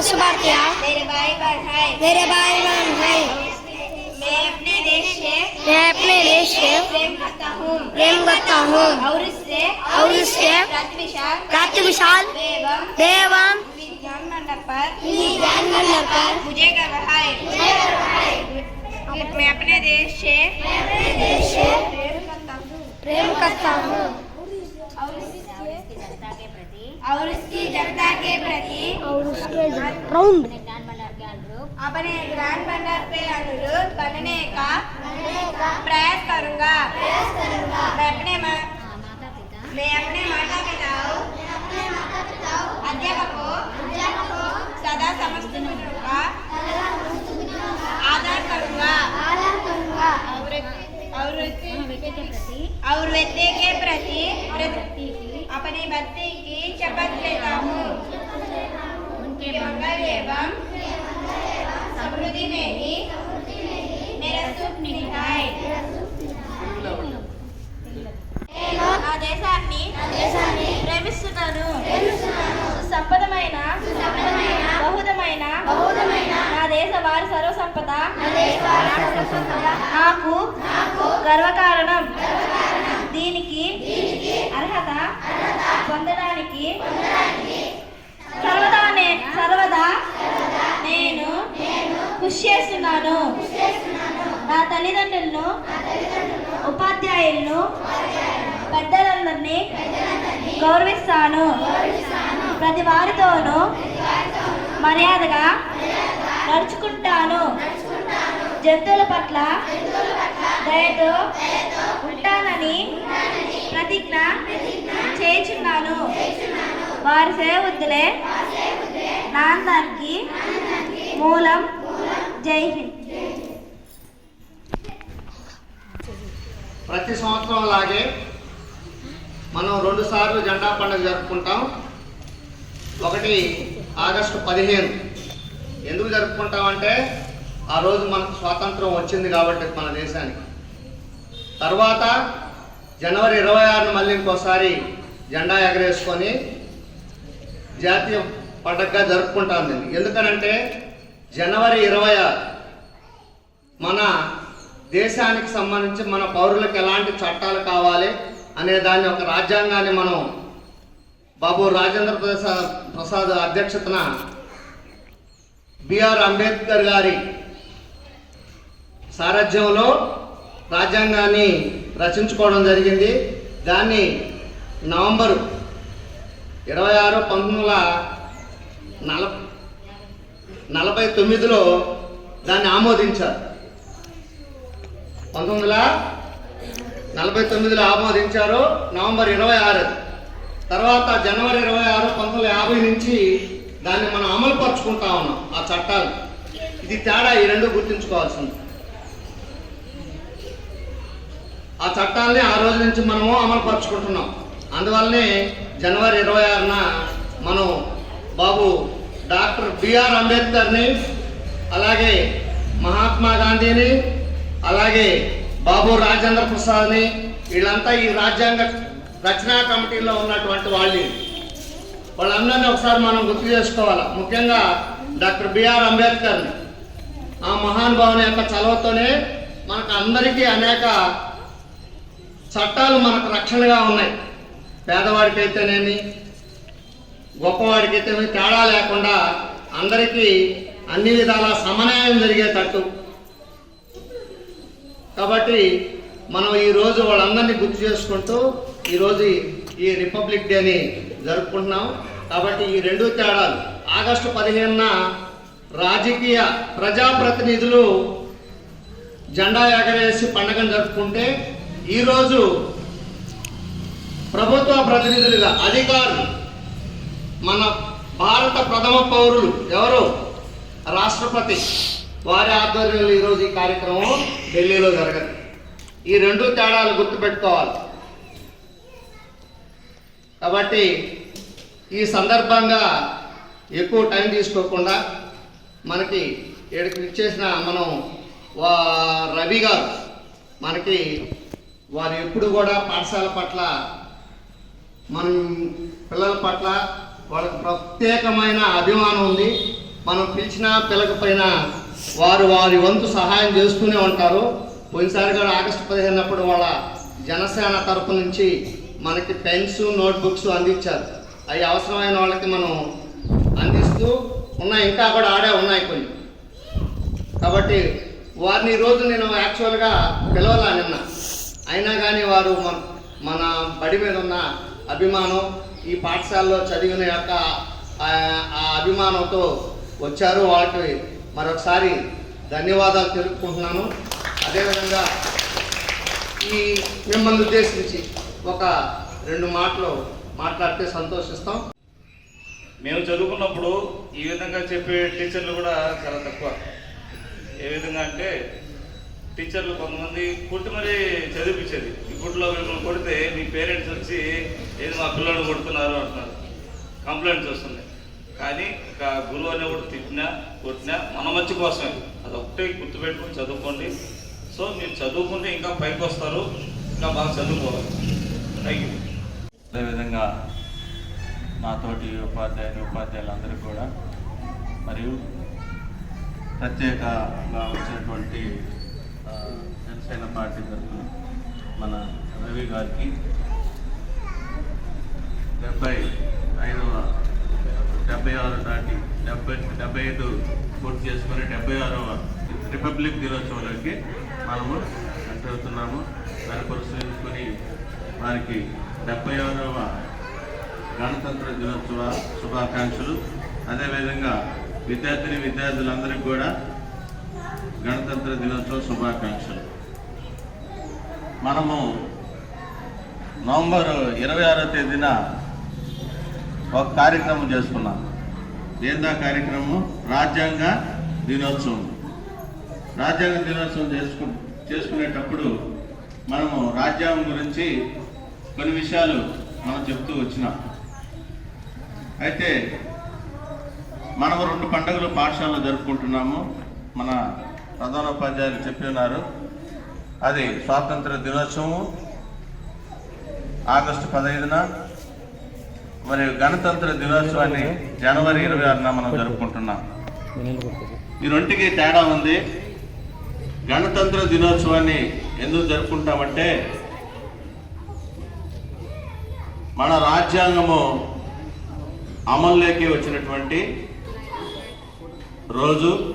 समझ बात किया मेरे भाई बहन है। मेरे भाई बहन है। मैं अपने देश से मैं अपने देश से प्रेम करता हूँ। प्रेम करता हूँ। और इससे और इससे रात विशाल देवम विज्ञान मंडल पर ज्ञान मंडल पर मुझे गर्व है। मैं अपने देश से देश से प्रेम करता हूँ। प्रेम करता हूँ। और इसकी जनता के प्रति और उसके राउंड अपने ग्रांड बनर पे अनुरूप बनने का प्रयास करूंगा मैं अपने मा- मैं अपने माता पिताओं अध्यापकों सदा समस्तों का आदर करूंगा और और और व्यक्ति के प्रति अपनी भक्ति की शपथ लेता हूँ उनके मंगल एवं समृद्धि में ही मेरा सुख निहिताय నా దేశాన్ని ప్రేమిస్తున్నాను సంపదమైన బహుదమైన నా దేశ వారి సర్వ సంపద నాకు గర్వకారణం దీనికి అర్హత పొందడానికి సర్వదా సర్వదా నేను కృషి చేస్తున్నాను నా తల్లిదండ్రులను ఉపాధ్యాయులను పెద్దలందరినీ గౌరవిస్తాను. ప్రతి వారితోనూ మర్యాదగా నడుచుకుంటాను. జంతువుల పట్ల దయతో ఉంటానని ప్రతిజ్ఞ చేయుచున్నాను. వారి సేవద్దులే నా అందరికి మూలం జై హింద్. ప్రతి సంవత్సరం లాగే మనం రెండు సార్లు జెండా పండుగ జరుపుకుంటాం. ఒకటి ఆగస్టు పదిహేను. ఎందుకు జరుపుకుంటామంటే ఆ రోజు మనకు స్వాతంత్రం వచ్చింది కాబట్టి మన దేశానికి. తర్వాత జనవరి ఇరవై ఆరున మళ్ళీ ఇంకోసారి జెండా ఎగరేసుకొని జాతీయ పండగగా జరుపుకుంటాం దీన్ని. ఎందుకనంటే జనవరి ఇరవై ఆరు మన దేశానికి సంబంధించి మన పౌరులకు ఎలాంటి చట్టాలు కావాలి అనే దాన్ని ఒక రాజ్యాంగాన్ని మనం బాబు రాజేంద్ర ప్రసాద్ ప్రసాద్ అధ్యక్షతన బిఆర్ అంబేద్కర్ గారి సారథ్యంలో రాజ్యాంగాన్ని రచించుకోవడం జరిగింది. దాన్ని నవంబర్ ఇరవై ఆరు పంతొమ్మిది వందల నల నలభై తొమ్మిదిలో దాన్ని ఆమోదించారు. పంతొమ్మిది వందల నలభై తొమ్మిదిలో ఆమోదించారు నవంబర్ ఇరవై ఆరు. తర్వాత జనవరి ఇరవై ఆరు పంతొమ్మిది వందల యాభై నుంచి దాన్ని మనం అమలు పరుచుకుంటా ఉన్నాం ఆ చట్టాలు. ఇది తేడా ఈ రెండు గుర్తుంచుకోవాల్సింది. ఆ చట్టాలని ఆ రోజు నుంచి మనము అమలు పరుచుకుంటున్నాం అందువల్లనే జనవరి ఇరవై ఆరున మనం బాబు డాక్టర్ బిఆర్ అంబేద్కర్ని అలాగే మహాత్మా గాంధీని అలాగే బాబు రాజేంద్ర ప్రసాద్ని వీళ్ళంతా ఈ రాజ్యాంగ రచనా కమిటీలో ఉన్నటువంటి వాళ్ళు వాళ్ళందరినీ ఒకసారి మనం గుర్తు చేసుకోవాలి? ముఖ్యంగా డాక్టర్ బిఆర్ అంబేద్కర్ని. ఆ మహానుభావుని యొక్క చలవతోనే మనకు అందరికీ అనేక చట్టాలు మనకు రక్షణగా ఉన్నాయి. పేదవాడికైతేనేమి గొప్పవాడికైతేనేమి తేడా లేకుండా అందరికీ అన్ని విధాల సమన్వయం జరిగేటట్టు. కాబట్టి మనం ఈరోజు వాళ్ళందరినీ గుర్తు చేసుకుంటూ ఈరోజు ఈ రిపబ్లిక్ డేని జరుపుకుంటున్నాం. కాబట్టి ఈ రెండు తేడాలు. ఆగస్టు పదిహేనున రాజకీయ ప్రజాప్రతినిధులు జెండా ఎగరేసి పండగను జరుపుకుంటే ఈరోజు ప్రభుత్వ ప్రతినిధులుగా అధికారులు మన భారత ప్రథమ పౌరులు ఎవరు? రాష్ట్రపతి. వారి ఆధ్వర్యంలో ఈరోజు ఈ కార్యక్రమం ఢిల్లీలో జరగదు. ఈ రెండు తేడాలు గుర్తుపెట్టుకోవాలి. కాబట్టి ఈ సందర్భంగా ఎక్కువ టైం తీసుకోకుండా మనకి ఏడుకి ఇచ్చేసిన మనం వా రవి గారు మనకి వారు ఎప్పుడు కూడా పాఠశాల పట్ల మనం పిల్లల పట్ల వాళ్ళకి ప్రత్యేకమైన అభిమానం ఉంది. మనం పిలిచినా పిలకపోయినా వారు వారి వంతు సహాయం చేస్తూనే ఉంటారు. పోయినసారి కూడా ఆగస్టు పదిహేనప్పుడు వాళ్ళ జనసేన తరపు నుంచి మనకి పెన్స్ నోట్బుక్స్ అందించారు. అవి అవసరమైన వాళ్ళకి మనం అందిస్తూ ఉన్నాయి. ఇంకా కూడా ఆడే ఉన్నాయి కొన్ని. కాబట్టి వారిని ఈరోజు నేను యాక్చువల్గా పిలవాలా నిన్న? అయినా కానీ వారు మన మన బడి మీద ఉన్న అభిమానం ఈ పాఠశాలలో చదివిన యొక్క ఆ- అభిమానంతో వచ్చారు వాళ్ళకి మరొకసారి ధన్యవాదాలు తెలుపుకుంటున్నాను. అదేవిధంగా ఈ మిమ్మల్ని ఉద్దేశించి ఒక రెండు మాటలు మాట్లాడితే సంతోషిస్తాం. మేము చదువుకున్నప్పుడు ఈ విధంగా చెప్పే టీచర్లు కూడా చాలా తక్కువ. ఏ విధంగా అంటే టీచర్లు కొంతమంది కుట్టి మరీ చదివించేది ఈ గుడిలో మిమ్మల్ని కొడితే మీ పేరెంట్స్ వచ్చి ఏది మా పిల్లలు కొడుతున్నారు? అంటున్నారు. కంప్లైంట్స్ వస్తున్నాయి. కానీ ఒక గురువు అనేవాడు తిట్టినా కొట్టినా మన మంచి కోసమే. అది ఒకటే గుర్తుపెట్టుకొని చదువుకోండి. సో మీరు చదువుకుంటే ఇంకా పైకి వస్తారు. ఇంకా బాగా చదువుకోవాలి. థ్యాంక్ యూ అదేవిధంగా నాతోటి ఉపాధ్యాయులు ఉపాధ్యాయులందరికీ కూడా మరియు ప్రత్యేకంగా వచ్చినటువంటి గారికి డెబ్బై ఐదవ డెబ్బై ఆరు నాటి డెబ్బై డెబ్బై ఐదు పూర్తి చేసుకుని డెబ్బై ఆరవ రిపబ్లిక్ దినోత్సవంలోకి మనము ఎంటర్ అవుతున్నాము దాన్ని పరిశీలించుకొని వారికి డెబ్బై ఆరవ గణతంత్ర దినోత్సవ శుభాకాంక్షలు. అదేవిధంగా విద్యార్థిని విద్యార్థులందరికీ కూడా గణతంత్ర దినోత్సవ శుభాకాంక్షలు. మనము నవంబర్ ఇరవై ఆరో తేదీన ఒక కార్యక్రమం చేసుకున్నాం. ఏందా కార్యక్రమం? రాజ్యాంగ దినోత్సవం. రాజ్యాంగ దినోత్సవం చేసుకు చేసుకునేటప్పుడు మనము రాజ్యాంగం గురించి కొన్ని విషయాలు మనం చెప్తూ వచ్చినాం. అయితే మనము రెండు పండుగలు పాఠశాలలో జరుపుకుంటున్నాము. మన ప్రధానోపాధ్యాయులు చెప్పి ఉన్నారు అది స్వాతంత్ర దినోత్సవము ఆగస్టు పదహైదున మరియు గణతంత్ర దినోత్సవాన్ని జనవరి ఇరవై ఆరున మనం జరుపుకుంటున్నాం. ఈ రెంటికి తేడా ఉంది. గణతంత్ర దినోత్సవాన్ని ఎందుకు జరుపుకుంటామంటే మన రాజ్యాంగము అమల్లోకి వచ్చినటువంటి రోజు.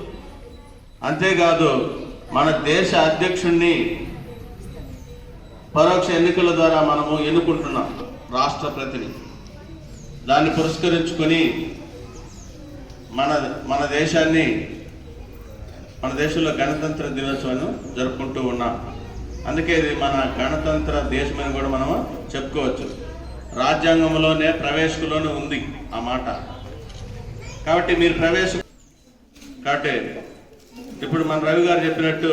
అంతేకాదు మన దేశ అధ్యక్షుణ్ణి పరోక్ష ఎన్నికల ద్వారా మనము ఎన్నుకుంటున్నాం రాష్ట్ర ప్రతిని దాన్ని పురస్కరించుకొని మన మన దేశాన్ని మన దేశంలో గణతంత్ర దినోత్సవాన్ని జరుపుకుంటూ ఉన్నాం. అందుకే ఇది మన గణతంత్ర దేశమని కూడా మనం చెప్పుకోవచ్చు. రాజ్యాంగంలోనే ప్రవేశకులోనే ఉంది ఆ మాట. కాబట్టి మీరు ప్రవేశ కాబట్టి ఇప్పుడు మన రవి గారు చెప్పినట్టు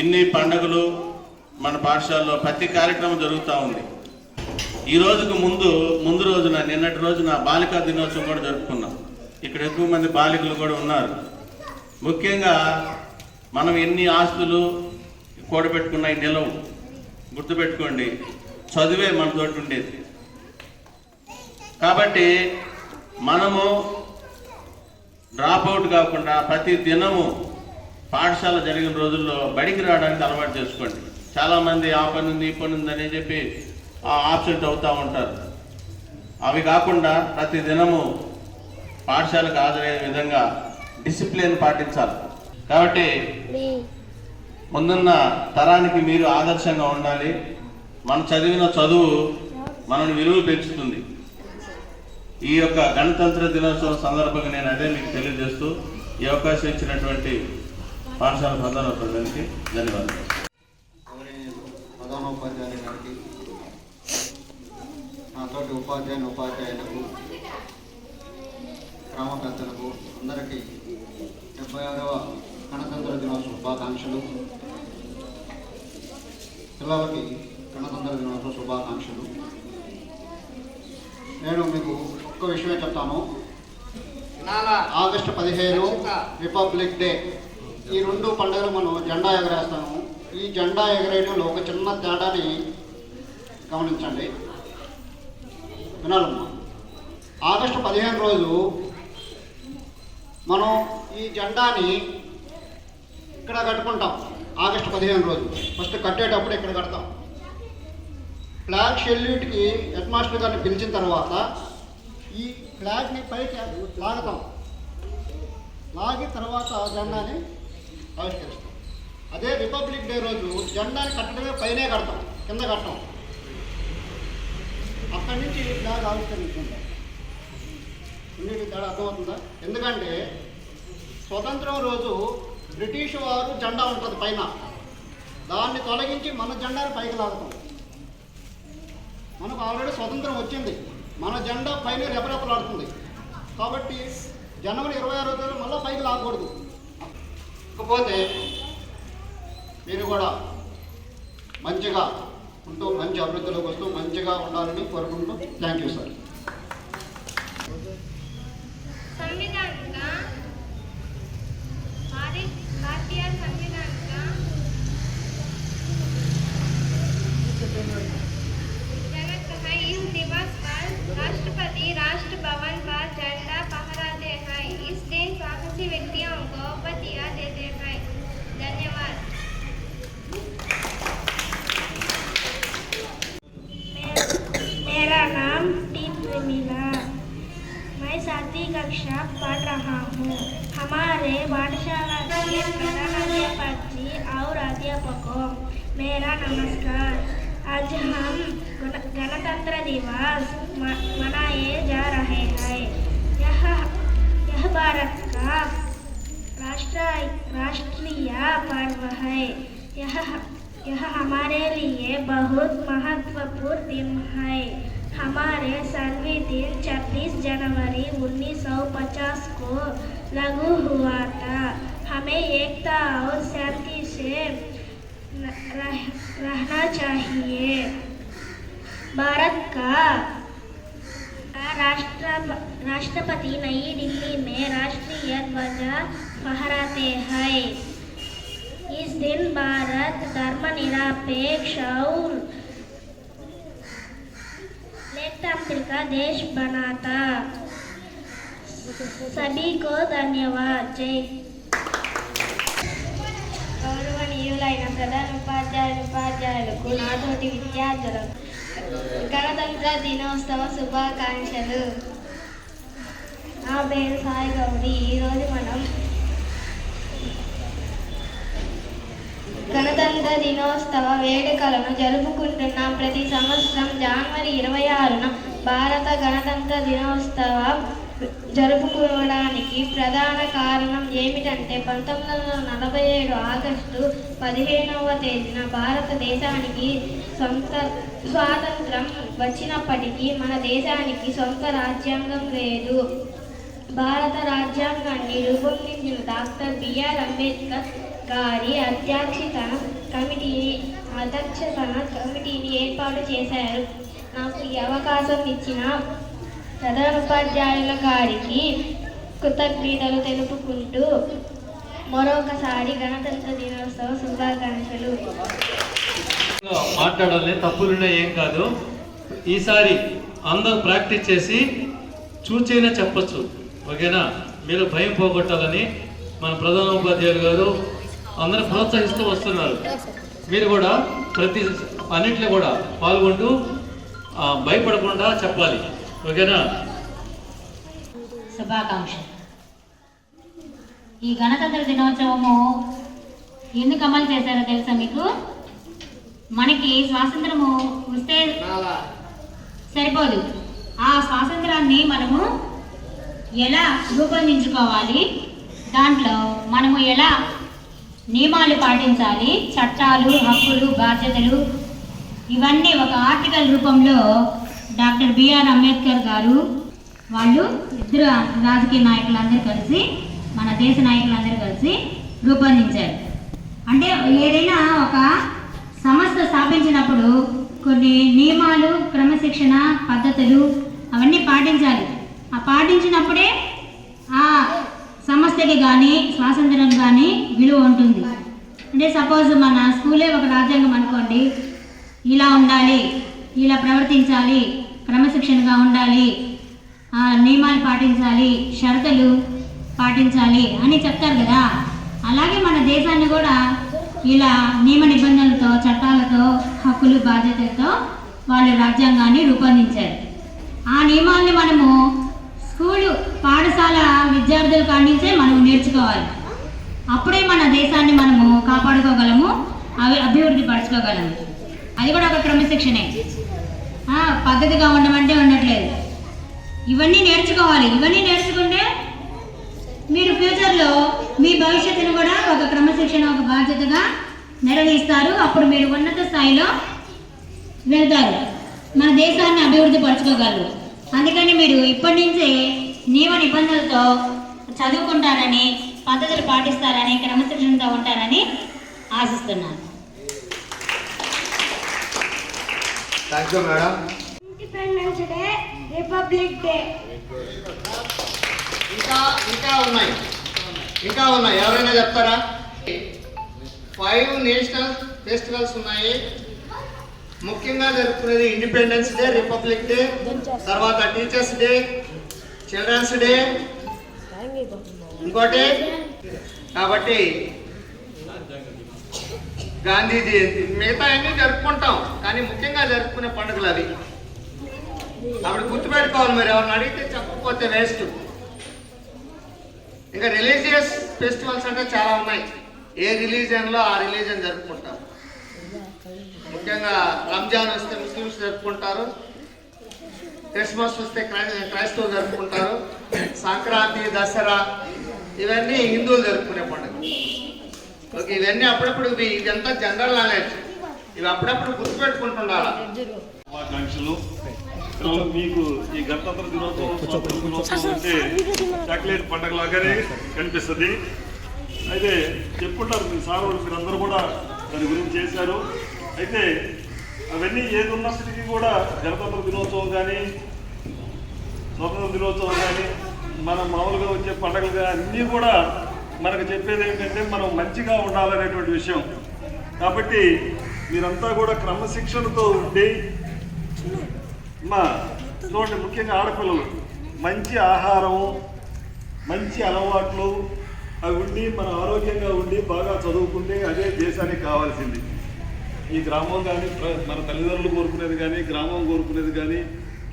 ఇన్ని పండుగలు మన పాఠశాలలో ప్రతి కార్యక్రమం జరుగుతూ ఉంది. ఈ రోజుకు ముందు ముందు రోజున నిన్నటి రోజున బాలికా దినోత్సవం కూడా జరుపుకున్నాం. ఇక్కడ ఎక్కువ మంది బాలికలు కూడా ఉన్నారు. ముఖ్యంగా మనం ఎన్ని ఆస్తులు కూడబెట్టుకున్నాయి నిలవు. గుర్తుపెట్టుకోండి చదివే మనతోటి ఉండేది. కాబట్టి మనము డ్రాప్ అవుట్ కాకుండా ప్రతి దినము పాఠశాల జరిగిన రోజుల్లో బడికి రావడానికి అలవాటు చేసుకోండి. చాలామంది ఆ పని ఉంది ఈ పని ఉంది అని చెప్పి ఆబ్సెంట్ అవుతూ ఉంటారు. అవి కాకుండా ప్రతి దినము పాఠశాలకు హాజరయ్యే విధంగా డిసిప్లిన్ పాటించాలి. కాబట్టి ముందున్న తరానికి మీరు ఆదర్శంగా ఉండాలి. మనం చదివిన చదువు మనల్ని విలువ పెంచుతుంది. ఈ యొక్క గణతంత్ర దినోత్సవం సందర్భంగా నేను అదే మీకు తెలియజేస్తూ ఈ అవకాశం ఇచ్చినటువంటి పాఠశాల ప్రధాన ప్రజలకి ధన్యవాదాలు. ప్రధానోపాధ్యాయులు గారికి నాతోటి ఉపాధ్యాయుని ఉపాధ్యాయులకు గ్రామ పెద్దలకు అందరికీ డెబ్బై ఆరవ గణతంత్ర దినోత్సవ శుభాకాంక్షలు. పిల్లలకి గణతంత్ర దినోత్సవ శుభాకాంక్షలు. నేను మీకు ఒక్క విషయమే చెప్తాను. ఆగస్టు పదిహేను రిపబ్లిక్ డే. ఈ రెండు పండుగలు మనం జెండా ఎగరేస్తాము. ఈ జెండా ఎగరేయడంలో ఒక చిన్న తేడాని గమనించండి. వినాలమ్మా. ఆగస్టు పదిహేను రోజు మనం ఈ జెండాని ఇక్కడ కట్టుకుంటాం. ఆగస్టు పదిహేను రోజు. ఫస్ట్ కట్టేటప్పుడు ఇక్కడ కడతాం. ఫ్లాగ్ షెల్యూట్కి హెడ్ మాస్టర్ గారిని పిలిచిన తర్వాత ఈ ఫ్లాగ్ని పైకి లాగుతాం. లాగిన తర్వాత జెండాని ఆవిష్కరిస్తాం. అదే రిపబ్లిక్ డే రోజు జెండాని కట్టడమే పైనే కడతాం కింద కడతాం అక్కడి నుంచి ఫ్లాగ్ ఆవిష్కరించుకుంటాం. ఇన్నిటి తేడా అర్థమవుతుందా? ఎందుకంటే స్వతంత్రం రోజు బ్రిటిష్ వారు జెండా ఉంటుంది పైన. దాన్ని తొలగించి మన జెండాని పైకి లాగుతాం. మనకు ఆల్రెడీ స్వతంత్రం వచ్చింది. మన జెండా పైన రెపరెపలాడుతుంది. కాబట్టి జనవరి ఇరవై ఆరో తేదీ మళ్ళీ పైకి లాగకూడదు. ఇకపోతే మీరు కూడా మంచిగా ఉంటూ మంచి అభివృద్ధిలోకి వస్తూ మంచిగా ఉండాలని కోరుకుంటూ థ్యాంక్ యూ సార్ संविधान का भारत भारतीय संविधान का जनक है इस दिवस पर राष्ट्रपति राष्ट्र भवन पर झंडा फहराते कक्षा पढ़ रहा हूँ हमारे पाठशाला के प्रधानाध्यापक जी और अध्यापकों मेरा नमस्कार। आज हम गणतंत्र दिवस मनाए जा रहे हैं। यह यह भारत का राष्ट्र राष्ट्रीय पर्व है। यह यह हमारे लिए बहुत महत्वपूर्ण दिन है। हमारे संविधान 26 जनवरी 1950 को लागू हुआ था। हमें एकता और शांति से रह, रहना चाहिए। भारत का राष्ट्र राष्ट्रपति नई दिल्ली में राष्ट्रीय ध्वज फहराते हैं। इस दिन भारत धर्मनिरपेक्ष और लोकतंत्र का देश बना था सभी को धन्यवाद जय గౌరవనీయులైన ప్రధాన ఉపాధ్యాయులు ఉపాధ్యాయులకు నాతోటి విద్యార్థులకు గణతంత్ర దినోత్సవ శుభాకాంక్షలు నా పేరు సాయి గౌరి ఈరోజు మనం గణతంత్ర దినోత్సవ వేడుకలను జరుపుకుంటున్న ప్రతి సంవత్సరం జనవరి ఇరవై ఆరున భారత గణతంత్ర దినోత్సవం జరుపుకోవడానికి ప్రధాన కారణం ఏమిటంటే పంతొమ్మిది వందల నలభై ఏడు ఆగస్టు పదిహేనవ తేదీన భారతదేశానికి సొంత స్వాతంత్రం వచ్చినప్పటికీ మన దేశానికి సొంత రాజ్యాంగం లేదు. భారత రాజ్యాంగాన్ని రూపొందించిన డాక్టర్ బిఆర్ అంబేద్కర్ గారి అధ్యక్షత కమిటీని అధ్యక్షతన కమిటీని ఏర్పాటు చేశారు. నాకు ఈ అవకాశం ఇచ్చిన ప్రధానోపాధ్యాయుల గారికి కృతజ్ఞతలు తెలుపుకుంటూ మరొకసారి గణతంత్ర దినోత్సవ శుభాకాంక్షలు. మాట్లాడాలి తప్పులున్నా ఏం కాదు. ఈసారి అందరూ ప్రాక్టీస్ చేసి చూచైనా చెప్పచ్చు. ఓకేనా? మీరు భయం పోగొట్టాలని మన ప్రధానోపాధ్యాయులు గారు అందరూ ప్రోత్సహిస్తూ వస్తున్నారు. మీరు కూడా ప్రతి అన్నింటిలో కూడా పాల్గొంటూ ఆ, భయపడకుండా చెప్పాలి. ఓకేనా? శుభాకాంక్ష ఈ గణతంత్ర దినోత్సవము ఎందుకు అమలు చేశారో తెలుసా మీకు? మనకి స్వాతంత్రము వస్తే సరిపోదు. ఆ స్వాతంత్రాన్ని మనము ఎలా రూపొందించుకోవాలి? దాంట్లో మనము ఎలా నియమాలు పాటించాలి. చట్టాలు హక్కులు బాధ్యతలు. ఇవన్నీ ఒక ఆర్టికల్ రూపంలో డాక్టర్ బిఆర్ అంబేద్కర్ గారు వాళ్ళు ఇద్దరు రాజకీయ నాయకులందరూ కలిసి మన దేశ నాయకులందరూ కలిసి రూపొందించారు. అంటే ఏదైనా ఒక సంస్థ స్థాపించినప్పుడు కొన్ని నియమాలు క్రమశిక్షణ పద్ధతులు అవన్నీ పాటించాలి. ఆ పాటించినప్పుడే ఆ సంస్థకి కానీ స్వాతంత్రం కానీ విలువ ఉంటుంది. అంటే సపోజ్ మన స్కూలే ఒక రాజ్యాంగం అనుకోండి. ఇలా ఉండాలి ఇలా ప్రవర్తించాలి క్రమశిక్షణగా ఉండాలి ఆ, నియమాలు పాటించాలి షరతులు పాటించాలి అని చెప్తారు కదా. అలాగే మన దేశాన్ని కూడా ఇలా నియమ నిబంధనలతో చట్టాలతో హక్కులు బాధ్యతలతో వాళ్ళు రాజ్యాంగాన్ని రూపొందించారు. ఆ నియమాల్ని మనము స్కూలు పాఠశాల విద్యార్థుల కాడి నుంచే మనం నేర్చుకోవాలి. అప్పుడే మన దేశాన్ని మనము కాపాడుకోగలము అవి అభివృద్ధి పరచుకోగలము. అది కూడా ఒక క్రమశిక్షణే. పద్ధతిగా ఉండమంటే ఉండట్లేదు. ఇవన్నీ నేర్చుకోవాలి. ఇవన్నీ నేర్చుకుంటే మీరు ఫ్యూచర్లో మీ భవిష్యత్తును కూడా ఒక క్రమశిక్షణ ఒక బాధ్యతగా నిర్వహిస్తారు అప్పుడు మీరు ఉన్నత స్థాయిలో వెళ్తారు. మన దేశాన్ని అభివృద్ధి పరచుకోగలరు. అందుకని మీరు ఇప్పటి నుంచే నియమ నిబంధనలతో చదువుకుంటారని పద్ధతులు పాటిస్తారని క్రమశిక్షణతో ఉంటారని ఆశిస్తున్నాను. Thank you madam independence day republic day ఇంకా ఇంకా ఉన్నాయి. ఇంకా ఉన్నాయి. ఎవరైనా చెప్తారా? ఫైవ్ నేషనల్ ఫెస్టివల్స్ ఉన్నాయి. ముఖ్యంగా జరుపుకునేది ఇండిపెండెన్స్ డే రిపబ్లిక్ డే తర్వాత టీచర్స్ డే చిల్డ్రన్స్ డే ఇంకోటి? కాబట్టి గాంధీ జయంతి. మిగతా అన్ని జరుపుకుంటాం కానీ ముఖ్యంగా జరుపుకునే పండుగలు అవి. అప్పుడు గుర్తుపెట్టుకోవాలి మీరు ఎవరిని అడిగితే చెప్పకపోతే వేస్ట్. ఇంకా రిలీజియస్ ఫెస్టివల్స్ అంటే చాలా ఉన్నాయి. ఏ రిలీజియన్లో ఆ రిలీజియన్ జరుపుకుంటాం ముఖ్యంగా రంజాన్ వస్తే ముస్లిమ్స్ జరుపుకుంటారు. క్రిస్మస్ వస్తే క్రైస్తవులు జరుపుకుంటారు. సంక్రాంతి దసరా ఇవన్నీ హిందువులు జరుపుకునే పండుగ. ఓకే ఇవన్నీ అప్పుడప్పుడు ఇవి ఇదంతా జనరల్ నాలెడ్జ్. ఇవి అప్పుడప్పుడు గుర్తుపెట్టుకుంటుండాలి? మీకు ఈ గణతంత్ర దినోత్సవం అంటే చాక్లెట్ పండుగ లాగానే కనిపిస్తుంది. అయితే చెప్పుకుంటారు మీ సార్ వాళ్ళు అందరూ కూడా దాని గురించి చేశారు. అయితే అవన్నీ ఏది ఉన్నప్పటికీ కూడా గణతంత్ర దినోత్సవం కానీ స్వతంత్ర దినోత్సవం కానీ మన మామూలుగా వచ్చే పండుగలు కానీ అన్నీ కూడా మనకు చెప్పేది ఏంటంటే మనం మంచిగా ఉండాలనేటువంటి విషయం. కాబట్టి మీరంతా కూడా క్రమశిక్షణతో ఉండి మా చూడండి ముఖ్యంగా ఆడపిల్లలు మంచి ఆహారం మంచి అలవాట్లు అవి ఉండి మన ఆరోగ్యంగా ఉండి బాగా చదువుకుంటే అదే దేశానికి కావాల్సింది. ఈ గ్రామం కానీ మన తల్లిదండ్రులు కోరుకునేది కానీ గ్రామం కోరుకునేది కానీ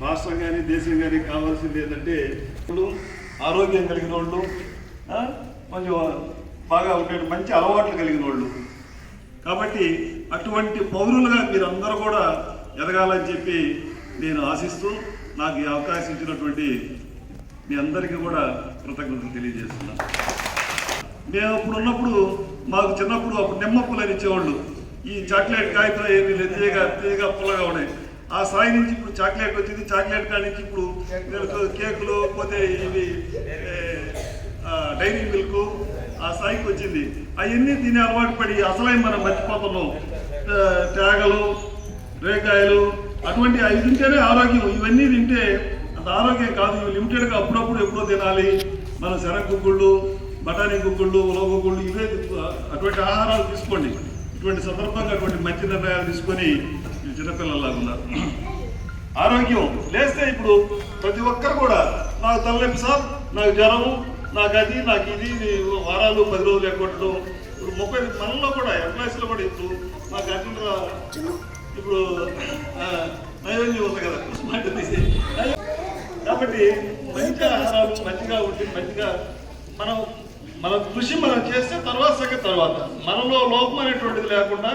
రాష్ట్రం కానీ దేశం కానీ కావాల్సింది ఏంటంటే ఇప్పుడు ఆరోగ్యం కలిగిన వాళ్ళు కొంచెం బాగా ఉండే మంచి అలవాట్లు కలిగిన వాళ్ళు. కాబట్టి అటువంటి పౌరులుగా మీరందరూ కూడా ఎదగాలని చెప్పి నేను ఆశిస్తూ నాకు ఈ అవకాశం ఇచ్చినటువంటి మీ అందరికీ కూడా కృతజ్ఞతలు తెలియజేస్తున్నాను మేము అప్పుడు ఉన్నప్పుడు మాకు చిన్నప్పుడు అప్పుడు నిమ్మప్పులు అని ఇచ్చేవాళ్ళు. ఈ చాక్లెట్ కాగితం ఏమి లేదు తీయగా తీయగా పుల్లగా ఉన్నాయి. ఆ స్థాయి నుంచి ఇప్పుడు చాక్లెట్ వచ్చింది చాక్లెట్ కాడి నుంచి ఇప్పుడు కేకులు పోతే ఇవి డైరీ మిల్క్ ఆ స్థాయికి వచ్చింది. అవన్నీ తినే అలవాటు పడి అసలే మనం మర్చిపోతున్నాం. తేగలు రేకాయలు అటువంటి అవి తింటేనే ఆరోగ్యం. ఇవన్నీ తింటే అంత ఆరోగ్యం కాదు. ఇవి లిమిటెడ్గా అప్పుడప్పుడు ఎప్పుడో తినాలి. మన శనగ గుగ్గుళ్ళు బఠానీ గుగ్గుళ్ళు ఉలవ గుగ్గుళ్ళు ఇవే అటువంటి ఆహారాలు తీసుకోండి. ఇటువంటి సందర్భంగా అటువంటి మంచి నిర్ణయాలు తీసుకొని మీరు చిన్నపిల్లలాగా ఉన్నారు. ఆరోగ్యం లేస్తే ఇప్పుడు ప్రతి ఒక్కరు కూడా నాకు తలనొప్పి సార్ నాకు జ్వరం నాకు అది నాకు ఇది వారాలు పది రోజులు ఎక్కొట్టడం ఇప్పుడు ముప్పై మనలో కూడా ఎంప్లాయీస్లో కూడా ఇప్పుడు నాకు అర్జెంటుగా ఇప్పుడు నైవేద్యం ఉంది కదా మాట తీసి. కాబట్టి మంచిగా ఆహారాలు మంచిగా ఉండి మంచిగా మనం మన కృషి మనం చేస్తే తర్వాత సంగతి తర్వాత. మనలో లోపం అనేటువంటిది లేకుండా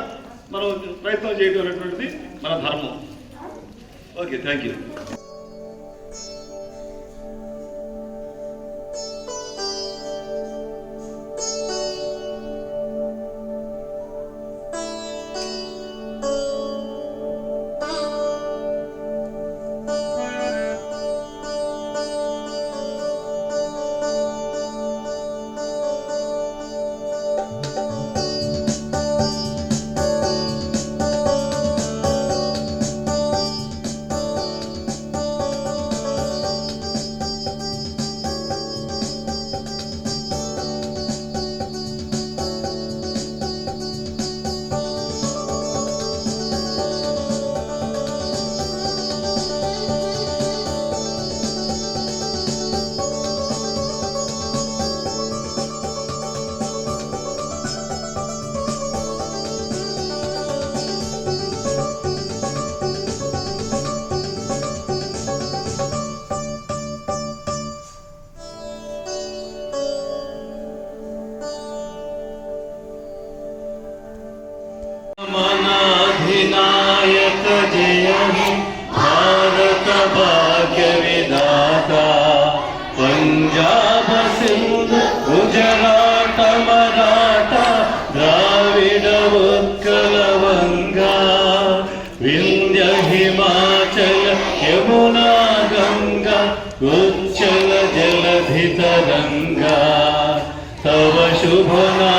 మనం ప్రయత్నం చేయడం అనేటువంటిది మన ధర్మం. Okay thank you Yamuna Ganga ఉచ్చల జలధి తవ శుభనా